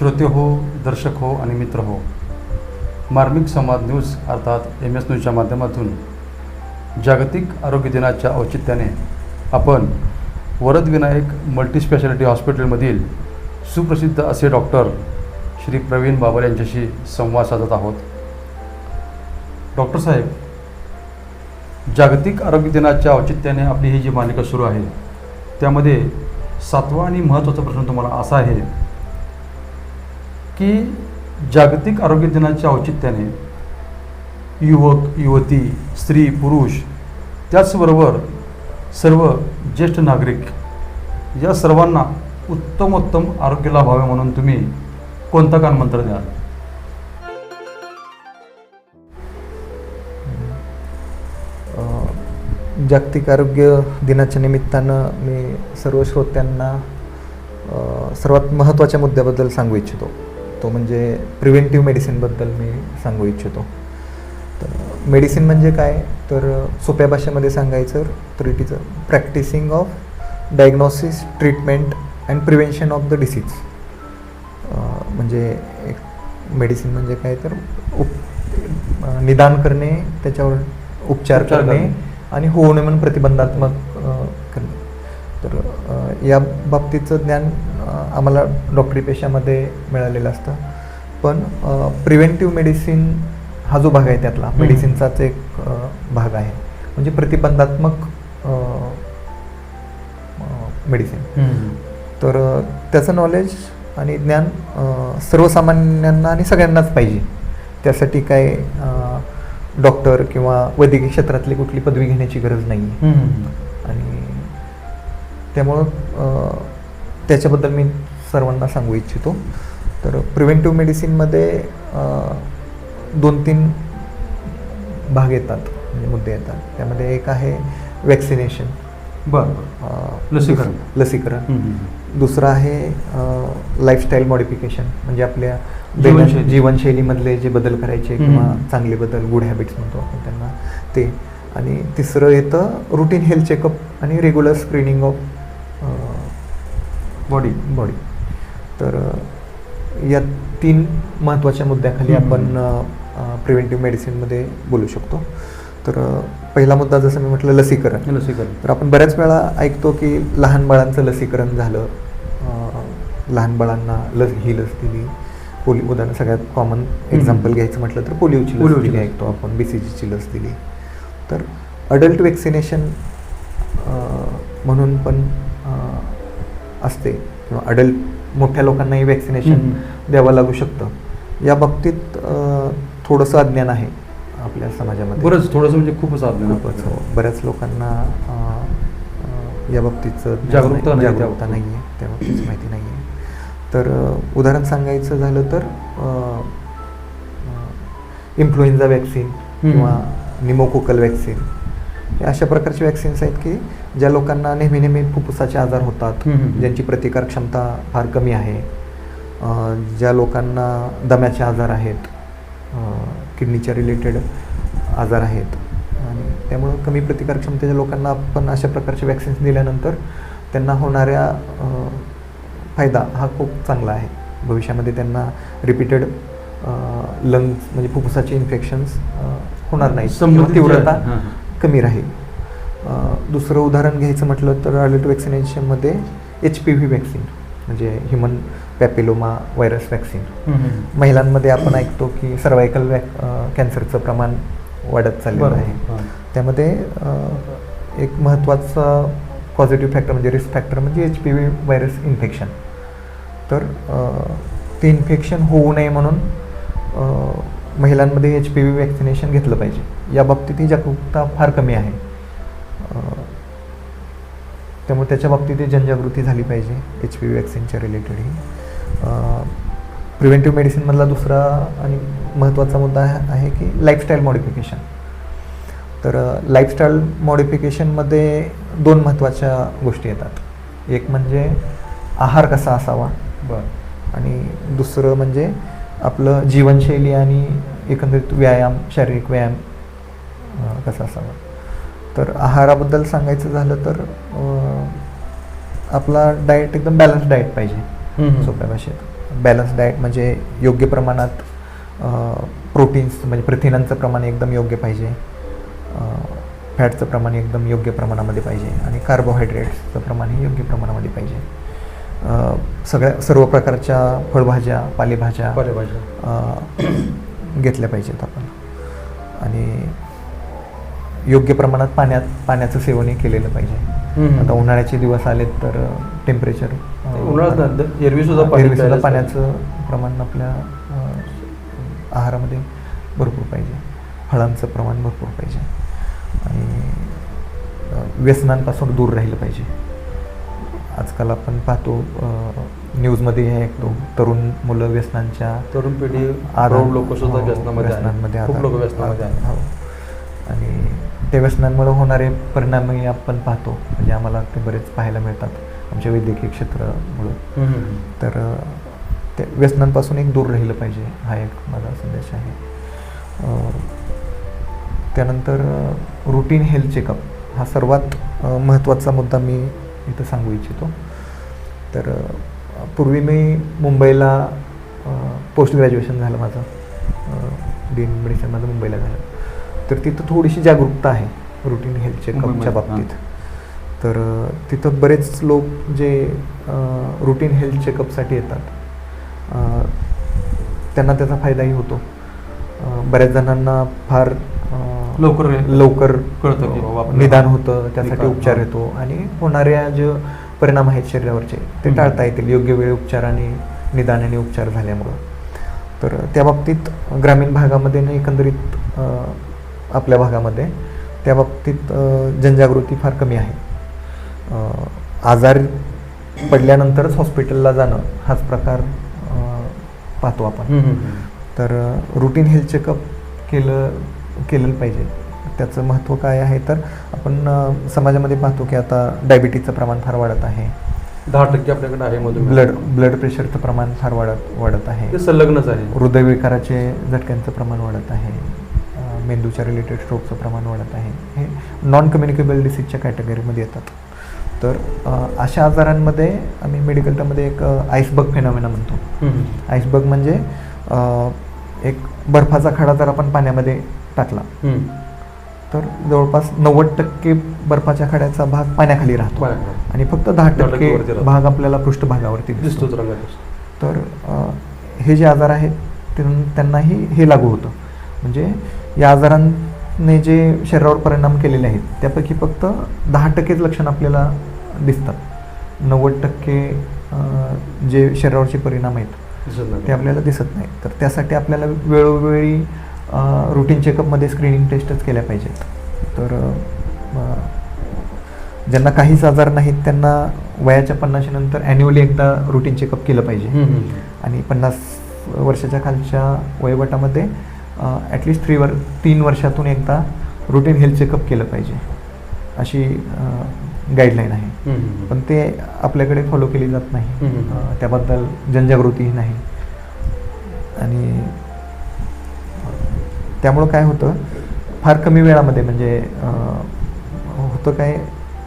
श्रोते हो दर्शक हो आणि मित्र हो. मार्मिक संवाद न्यूज अर्थात एम एस न्यूजच्या माध्यमातून जागतिक आरोग्य दिनाच्या औचित्याने आपण वरदविनायक मल्टीस्पेशालिटी हॉस्पिटलमधील सुप्रसिद्ध असे डॉक्टर श्री प्रवीण बाबर यांच्याशी संवाद साधत आहोत. डॉक्टर साहेब जागतिक आरोग्य दिनाच्या औचित्याने आपली ही जी मालिका सुरू आहे त्यामध्ये सातवा आणि महत्त्वाचा प्रश्न तुम्हाला असा आहे की जागतिक आरोग्य दिनाच्या औचित्याने युवक युवती स्त्री पुरुष त्याचबरोबर सर्व ज्येष्ठ नागरिक या सर्वांना उत्तमोत्तम आरोग्य लाभावे म्हणून तुम्ही कोणता कानमंत्र द्याल? जागतिक आरोग्य दिनाच्या निमित्तानं मी सर्व श्रोत्यांना सर्वात महत्त्वाच्या मुद्द्याबद्दल सांगू इच्छितो. तो म्हणजे प्रिव्हेंटिव्ह मेडिसिनबद्दल मी सांगू इच्छितो. तर मेडिसिन म्हणजे काय? तर सोप्या भाषेमध्ये सांगायचं तर it is a practising of diagnosis treatment and prevention of the disease म्हणजे एक मेडिसिन म्हणजे काय? तर उप निदान करणे त्याच्यावर उपचार करणे. आणि होऊ नये म्हणून प्रतिबंधात्मक करणे. तर या बाबतीचं ज्ञान आम्हाला डॉक्टरी पेशामध्ये मिळालेलं असतं. पण प्रिव्हेंटिव्ह मेडिसिन हा जो भाग आहे त्यातला. मेडिसिनचाच एक भाग आहे. म्हणजे प्रतिबंधात्मक मेडिसिन तर त्याचं नॉलेज आणि ज्ञान सर्वसामान्यांना आणि सगळ्यांनाच पाहिजे. त्यासाठी काय डॉक्टर किंवा वैद्यकीय क्षेत्रातली कुठली पदवी घेण्याची गरज नाही आणि त्यामुळं त्याच्याबद्दल मी सर्वांना सांगू इच्छितो. तर प्रिव्हेंटिव्ह मेडिसिनमध्ये दोन तीन भाग येतात म्हणजे मुद्दे येतात. त्यामध्ये एक आहे वॅक्सिनेशन बरं. लसीकरण. लसीकरण. दुसरं आहे लाईफस्टाईल मॉडिफिकेशन म्हणजे आपल्या जीवनशैलीमधले जे बदल करायचे. किंवा चांगले बदल गुड हॅबिट्स म्हणतो आपण त्यांना ते. आणि तिसरं येतं रुटीन हेल्थ चेकअप आणि regular screening of body body तर या तीन महत्त्वाच्या मुद्द्याखाली. आपण प्रिव्हेंटिव्ह मेडिसिनमध्ये बोलू शकतो. तर पहिला मुद्दा जसं मी म्हटलं लसीकरण. लसीकरण. तर आपण बऱ्याच वेळा ऐकतो की लहान बाळांचं लसीकरण झालं. लहान बाळांना लस ही लस दिली. पोलिओ उदाहरण सगळ्यात कॉमन एक्झाम्पल घ्यायचं म्हटलं तर पोलिओची लस दिली. ऐकतो आपण बी सी जीची लस दिली. तर अडल्ट वॅक्सिनेशन म्हणून पण असते किंवा अडल्ट मोठ्या लोकांनाही वॅक्सिनेशन. द्यावं लागू शकतं. या बाबतीत थोडंसं अज्ञान आहे आपल्या समाजामध्ये. बरंच थोडंसं म्हणजे खूपच आपल्याला खूपच हो. बऱ्याच लोकांना या बाबतीचं जागरूकता नाही जागरूकता नाही आहे त्या बाबतीची माहिती नाही आहे तर उदाहरण सांगायचं झालं तर इन्फ्लुएन्झा वॅक्सिन. किंवा निमोकोकल वॅक्सिन अशा प्रकारचे वॅक्सिन्स आहेत की ज्या लोकांना नेहमी नेहमी फुफ्फुसाचे आजार होतात. ज्यांची प्रतिकार क्षमता फार कमी आहे ज्या लोकांना दम्याचे आजार आहेत किडनीच्या रिलेटेड आजार आहेत आणि त्यामुळं कमी प्रतिकार क्षमतेच्या लोकांना आपण अशा प्रकारचे वॅक्सिन्स दिल्यानंतर त्यांना होणाऱ्या फायदा हा खूप चांगला आहे भविष्यामध्ये त्यांना रिपीटेड लंग्स म्हणजे फुफ्फुसाचे इन्फेक्शन्स होणार नाही तीव्रता. कमी राहील. दुसरं उदाहरण घ्यायचं म्हटलं तर अडल्ट वॅक्सिनेशनमध्ये एच पी व्ही वॅक्सिन म्हणजे ह्युमन पॅपिलोमा व्हायरस वॅक्सिन महिलांमध्ये आपण ऐकतो की सर्वायकल वॅक कॅन्सरचं प्रमाण वाढत चाललेलं आहे. त्यामध्ये एक महत्त्वाचा पॉझिटिव्ह फॅक्टर म्हणजे रिस्क फॅक्टर म्हणजे H P V virus infection तर ते इन्फेक्शन होऊ नये म्हणून महिलांमध्ये एच पी व्ही वॅक्सिनेशन घेतलं पाहिजे. या बाबतीत ही जागरूकता फार कमी आहे. त्यामुळे त्याच्या बाबतीत जनजागृती झाली पाहिजे एच पी व्ही वॅक्सिनच्या रिलेटेडही प्रिव्हेंटिव्ह मेडिसिनमधला दुसरा आणि महत्त्वाचा मुद्दा आहे की लाईफस्टाईल मॉडिफिकेशन तर लाईफस्टाईल मॉडिफिकेशनमध्ये दोन महत्त्वाच्या गोष्टी येतात. एक म्हणजे आहार कसा असावा बरं. आणि दुसरं म्हणजे आपलं जीवनशैली आणि एकंदरीत व्यायाम शारीरिक व्यायाम कसा असावा? तर आहाराबद्दल सांगायचं झालं तर आपला डाएट एकदम बॅलन्स डाएट पाहिजे. सोप्या भाषेत. बॅलन्स डाएट म्हणजे योग्य प्रमाणात प्रोटीन्स म्हणजे प्रथिनांचं प्रमाण एकदम योग्य पाहिजे. फॅटचं प्रमाण एकदम योग्य प्रमाणामध्ये पाहिजे. आणि कार्बोहायड्रेट्सचं प्रमाणही योग्य प्रमाणामध्ये पाहिजे. सगळ्या सर्व प्रकारच्या फळभाज्या पालेभाज्या पालेभाज्या. घेतल्या पाहिजेत आपण. आणि योग्य प्रमाणात पाण्यात पाण्याचं सेवनही केलेलं पाहिजे. आता उन्हाळ्याचे दिवस आलेत तर टेम्परेचर उन्हाळ्यात पाण्याचं प्रमाण आपल्या आहारामध्ये भरपूर पाहिजे. फळांचं प्रमाण भरपूर पाहिजे. आणि व्यसनांपासून दूर राहिलं पाहिजे. आजकाल आपण पाहतो न्यूजमध्ये हे ऐकतो तरुण मुलं व्यसनांच्या तरुण पिढी प्रौढ लोक सुद्धा हो, व्यसनामध्ये खूप लोक व्यसनामध्ये हो. आणि त्या व्यसनांमुळे होणारे परिणामही आपण पाहतो. म्हणजे आम्हाला ते बरेच पाहायला मिळतात. आमच्या वैद्यकीय क्षेत्रामुळं. तर अ, ते व्यसनांपासून एक दूर राहिलं पाहिजे हा एक माझा संदेश आहे. त्यानंतर रुटीन हेल्थ चेकअप हा सर्वात महत्त्वाचा मुद्दा मी इथं सांगू इच्छितो. तर पूर्वी मी मुंबईला पोस्ट ग्रॅज्युएशन झालं माझं. डीन मेडिसिन माझं मुंबईला झालं. तर तिथं थोडीशी जागरूकता आहे रुटीन हेल्थ चेकअपच्या बाबतीत. तर तिथं बरेच लोक जे रुटीन हेल्थ चेकअपसाठी येतात त्यांना त्याचा फायदाही होतो. बऱ्याच जणांना फार लवकर लवकर कळतं निदान होतं त्यासाठी उपचार. येतो आणि होणाऱ्या जे परिणाम आहेत शरीरावरचे ते. टाळता येतील योग्य वेळी उपचार आणि निदान आणि उपचार झाल्यामुळं तर त्या बाबतीत ग्रामीण भागामध्ये आणि एकंदरीत आपल्या भागामध्ये त्या बाबतीत जनजागृती फार कमी आहे आजार पडल्यानंतरच हॉस्पिटलला जाणं हाच प्रकार पाहतो आपण. तर रुटीन हेल्थ चेकअप केलं केलं पाहिजे. त्याचं महत्त्व काय आहे? तर आपण समाजामध्ये पाहतो की आता डायबिटीजचं प्रमाण फार वाढत आहे. दहा टक्के आपल्याकडे आहे ब्लड ब्लड प्रेशरचं प्रमाण फार वाढत वाढत आहे. ते संलग्नच आहे. हृदयविकाराचे झटक्यांचं प्रमाण वाढत आहे. मेंदूच्या रिलेटेड स्ट्रोकचं प्रमाण वाढत आहे. हे नॉन कम्युनिकेबल डिसीजच्या कॅटेगरीमध्ये येतात. तर अशा आजारांमध्ये आम्ही मेडिकल टर्ममध्ये एक आईसबग फेनॉमिना म्हणतो. हम्म. आईसबग म्हणजे एक बर्फाचा खडा जर आपण पाण्यामध्ये टाकला. तर जवळपास नव्वद टक्के बर्फाच्या खड्याचा भाग पाण्याखाली राहतो. आणि फक्त दहा टक्के. भाग आपल्याला पृष्ठभागावरती दिसतो. तर हे जे आजार आहेत त्यां- त्यांनाही हे लागू होतं म्हणजे या आजारांनी जे शरीरावर परिणाम केलेले आहेत त्यापैकी फक्त दहा टक्केच लक्षण आपल्याला दिसतात नव्वद टक्के जे शरीरावरचे परिणाम आहेत. ते आपल्याला दिसत नाही तर त्यासाठी आपल्याला वेळोवेळी रुटीन चेकअपमध्ये स्क्रीनिंग टेस्टच केल्या पाहिजेत. तर ज्यांना काहीच आजार नाहीत त्यांना वयाच्या पन्नाशी नंतर ॲन्युअली एकदा रुटीन चेकअप केलं पाहिजे. आणि पन्नास वर्षाच्या खालच्या वयोगटामध्ये ॲटलिस्ट थ्री वर तीन वर्षातून एकदा रुटीन हेल्थ चेकअप केलं पाहिजे. अशी गाईडलाईन आहे. पण ते आपल्याकडे फॉलो केली जात नाही. त्याबद्दल जनजागृतीही नाही. आणि त्यामुळं काय होतं फार कमी वेळामध्ये म्हणजे होतं काय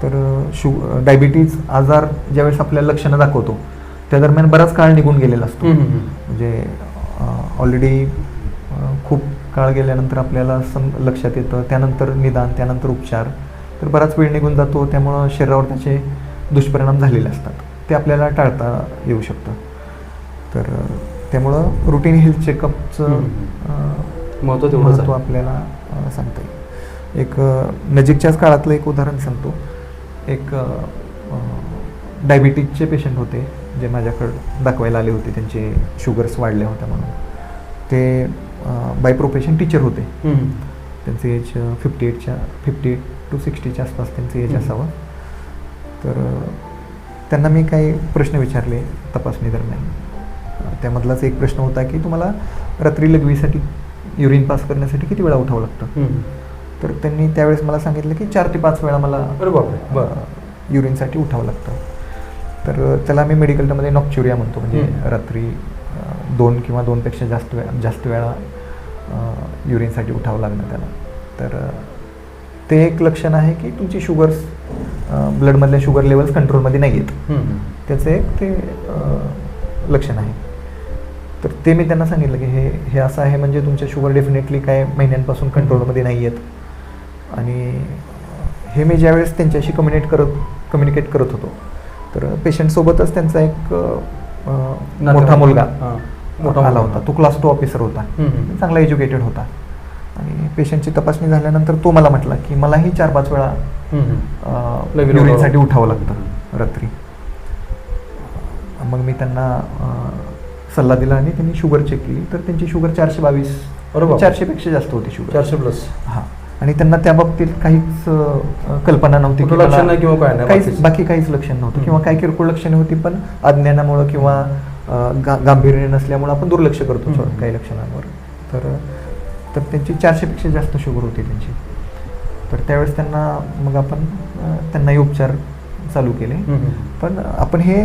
तर शु डायबिटीज आजार ज्यावेळेस आपल्याला लक्षणं दाखवतो त्या दरम्यान बराच काळ निघून गेलेला असतो. म्हणजे ऑलरेडी खूप काळ गेल्यानंतर आपल्याला सम लक्षात येतं त्यानंतर निदान त्यानंतर उपचार तर बराच वेळ निघून जातो त्यामुळं शरीरावर त्याचे दुष्परिणाम झालेले असतात ते आपल्याला टाळता येऊ शकतं तर त्यामुळं रुटीन हेल्थ चेकअपचं. महत्त्व तेवढंच महत्त्व. आपल्याला सांगता येईल. एक नजीकच्याच काळातलं एक उदाहरण सांगतो. एक डायबिटीजचे पेशंट होते जे माझ्याकडं दाखवायला आले होते. त्यांचे शुगर्स वाढल्या होत्या म्हणून. ते बाय प्रोफेशन टीचर होते. त्यांचं एज फिफ्टी एटच्या फिफ्टी एट टू सिक्स्टीच्या आसपास त्यांचं एज. असावं. तर त्यांना मी काही प्रश्न विचारले तपासणी दरम्यान. त्यामधलाच एक प्रश्न होता की तुम्हाला रात्री लघवीसाठी युरिन पास करण्यासाठी किती वेळा उठावं लागतं. तर त्यांनी त्यावेळेस मला सांगितलं की चार ते पाच वेळा मला. युरिनसाठी उठावं लागतं तर त्याला आम्ही मेडिकल टर्ममध्ये नॉक्च्युरिया म्हणतो म्हणजे. रात्री दोन किंवा दोनपेक्षा जास्त वेळा जास्त वेळा युरिनसाठी उठावं लागणं त्याला तर ते एक लक्षण आहे की तुमची शुगर्स ब्लडमधल्या शुगर लेवल्स कंट्रोलमध्ये नाही आहेत. त्याचं एक ते लक्षण आहे तर ते मी त्यांना सांगितलं की हे हे असं आहे म्हणजे तुमच्या शुगर डेफिनेटली काय महिन्यांपासून कंट्रोलमध्ये नाही आहेत आणि हे मी ज्यावेळेस त्यांच्याशी कम्युनिकेट करत कम्युनिकेट करत होतो तर पेशंटसोबतच त्यांचा एक मोठा मुलगा. मोठा आला. होता तो क्लास टू ऑफिसर होता. चांगला एज्युकेटेड होता आणि पेशंटची तपासणी झाल्यानंतर तो मला म्हटला की मलाही चार पाच वेळा युरिनसाठी उठावं. लागतं रात्री मग मी त्यांना सल्ला दिला आणि त्यांनी शुगर चेक केली तर त्यांची शुगर चारशे बावीस अरे बापरे. चारशेपेक्षा जास्त होती शुगर चारशे प्लस हां आणि त्यांना त्या बाबतीत काहीच कल्पना नव्हती किंवा काहीच? बाकी काहीच लक्षण नव्हतं. किंवा काही किरकोळ लक्षणे होती पण अज्ञानामुळं किंवा गांभीर्य नसल्यामुळं आपण दुर्लक्ष करतो काही लक्षणांवर तर तर त्यांची चारशेपेक्षा जास्त शुगर होती त्यांची तर त्यावेळेस त्यांना मग आपण त्यांनाही उपचार चालू केले. पण आपण हे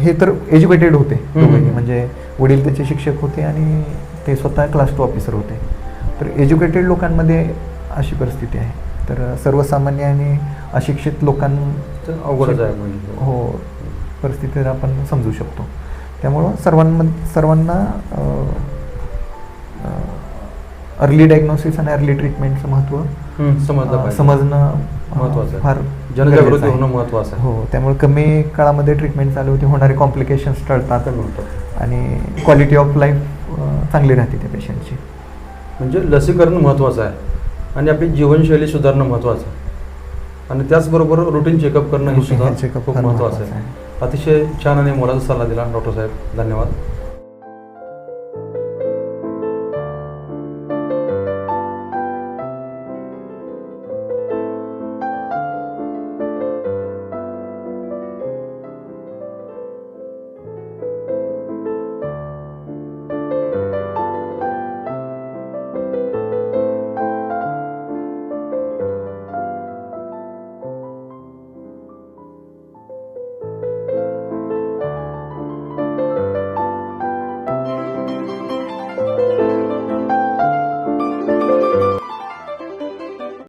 हे तर एज्युकेटेड होते म्हणजे वडील त्याचे शिक्षक होते आणि ते स्वतः क्लास टू ऑफिसर होते. तर एज्युकेटेड लोकांमध्ये अशी परिस्थिती आहे. तर सर्वसामान्य आणि अशिक्षित लोकां तर अवघडच आहे म्हणजे. हो परिस्थिती आपण समजू शकतो. त्यामुळं सर्वांम सर्वांना अर्ली डायग्नोसिस आणि अर्ली ट्रीटमेंटचं महत्त्व समजलं. समजणं आहे. फार जनजागृती. होणं महत्त्वाचं आहे. हो त्यामुळे कमी काळामध्ये ट्रीटमेंट चालू होती होणारे कॉम्प्लिकेशन्स टळतात. आणि क्वालिटी ऑफ लाईफ चांगली राहते त्या पेशंटची म्हणजे लसीकरण महत्त्वाचं आहे आणि आपली जीवनशैली सुधारणं महत्त्वाचं आहे आणि त्याचबरोबर रुटीन चेकअप करणं हे सुद्धा खूप महत्त्वाचं आहे अतिशय छान आणि मोलाचा सल्ला दिला डॉक्टर साहेब धन्यवाद